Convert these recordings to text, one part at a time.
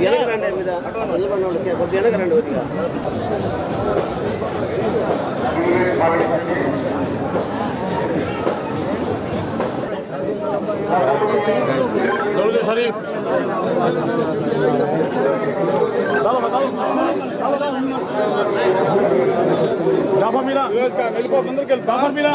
వెనక రండి మీద నిలబడిన వాళ్ళకి కొద్దిగా వెనక రండి వచ్చిగా జాఫర్ మీరా వెళ్ళిపో ముందరికి వెళ్ళి జాఫర్ మీరా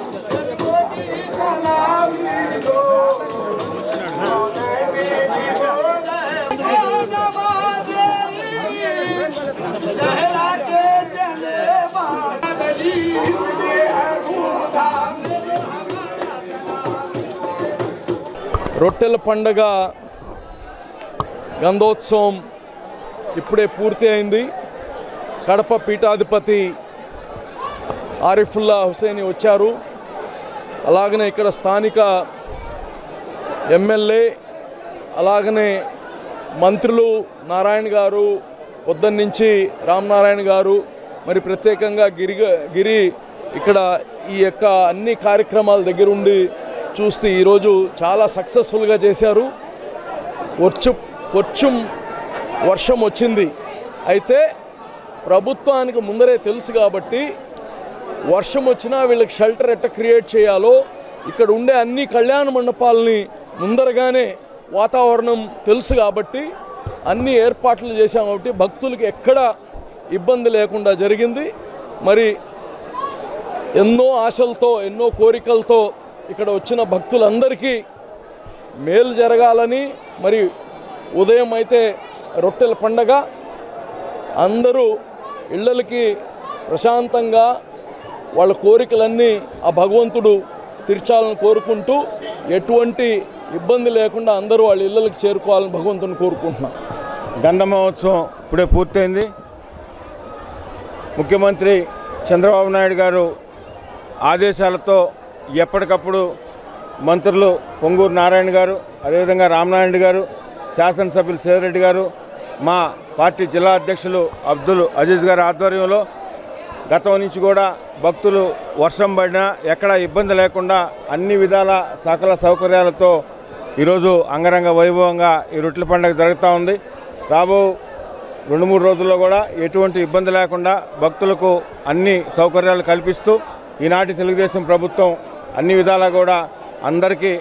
రొట్టెల పండగ గంధోత్సవం ఇప్పుడే పూర్తి అయింది. కడప పీఠాధిపతి ఆరిఫుల్లా హుసేని వచ్చారు. అలాగనే ఇక్కడ స్థానిక ఎమ్మెల్యే అలాగనే మంత్రులు నారాయణ గారు పొద్దున్నుంచి రామనారాయణ గారు మరి ప్రత్యేకంగా గిరి గిరి ఇక్కడ ఈ యొక్క అన్ని కార్యక్రమాల దగ్గరుండి చూస్తే ఈరోజు చాలా సక్సెస్ఫుల్గా చేశారు. వచ్చు కొంచెం వర్షం వచ్చింది. అయితే ప్రభుత్వానికి ముందరే తెలుసు కాబట్టి వర్షం వచ్చినా వీళ్ళకి షెల్టర్ ఎట్ట క్రియేట్ చేయాలో ఇక్కడ ఉండే అన్ని కళ్యాణ మండపాలని ముందరగానే వాతావరణం తెలుసు కాబట్టి అన్ని ఏర్పాట్లు చేశాం కాబట్టి భక్తులకి ఎక్కడ ఇబ్బంది లేకుండా జరిగింది. మరి ఎన్నో ఆశలతో ఎన్నో కోరికలతో ఇక్కడ వచ్చిన భక్తులందరికీ మేలు జరగాలని మరి ఉదయం అయితే రొట్టెల పండగ. అందరూ ఇళ్ళకి ప్రశాంతంగా వాళ్ళ కోరికలన్నీ ఆ భగవంతుడు తీర్చాలని కోరుకుంటూ ఎటువంటి ఇబ్బంది లేకుండా అందరూ వాళ్ళ ఇళ్ళకి చేరుకోవాలని భగవంతుని కోరుకుంటున్నాం. గంధ మహోత్సవం ఇప్పుడే పూర్తయింది. ముఖ్యమంత్రి చంద్రబాబు నాయుడు గారు ఆదేశాలతో ఎప్పటికప్పుడు మంత్రులు పొంగూరు నారాయణ గారు అదేవిధంగా రామనారాయణ గారు శాసనసభ్యులు సేదరెడ్డి గారు మా పార్టీ జిల్లా అధ్యక్షులు అబ్దుల్ అజీజ్ గారి ఆధ్వర్యంలో గతం నుంచి కూడా భక్తులు వర్షం పడినా ఎక్కడా ఇబ్బంది లేకుండా అన్ని విధాల సకల సౌకర్యాలతో ఈరోజు అంగరంగ వైభవంగా ఈ రొట్టెల పండుగ జరుగుతూ ఉంది. రాబో రెండు మూడు రోజుల్లో కూడా ఎటువంటి ఇబ్బంది లేకుండా భక్తులకు అన్ని సౌకర్యాలు కల్పిస్తూ ఈనాటి తెలుగుదేశం ప్రభుత్వం అన్ని విధాలా కూడా అందరికీ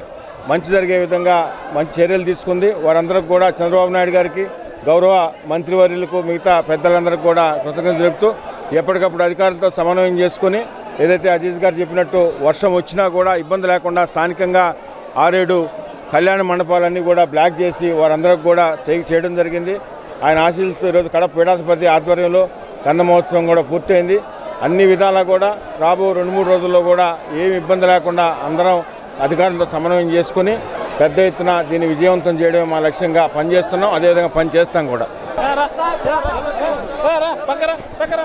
మంచి జరిగే విధంగా మంచి చర్యలు తీసుకుంది. వారందరికి కూడా చంద్రబాబు నాయుడు గారికి గౌరవ మంత్రివర్యులకు మిగతా పెద్దలందరికీ కూడా కృతజ్ఞతలు తెలుపుతూ ఎప్పటికప్పుడు అధికారులతో సమన్వయం చేసుకుని ఏదైతే అజీజ్ గారు చెప్పినట్టు వర్షం వచ్చినా కూడా ఇబ్బంది లేకుండా స్థానికంగా ఆరేడు కళ్యాణ మండపాలన్నీ కూడా బ్లాక్ చేసి వారందరికి కూడా చేయడం జరిగింది. ఆయన ఆశీస్సు ఈరోజు కడప పీఠాధిపతి ఆధ్వర్యంలో కంద మహోత్సవం కూడా పూర్తయింది. అన్ని విధాలా కూడా రాబో రెండు మూడు రోజుల్లో కూడా ఏమి ఇబ్బంది లేకుండా అందరం అధికారులతో సమన్వయం చేసుకుని పెద్ద ఎత్తున దీన్ని విజయవంతం చేయడం మా లక్ష్యంగా పనిచేస్తున్నాం అదేవిధంగా పని చేస్తాం కూడా పక్కరా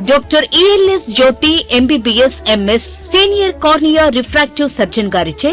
Doctor ELS Jyothi MBBS MS senior cornea refractive surgeon గారిచే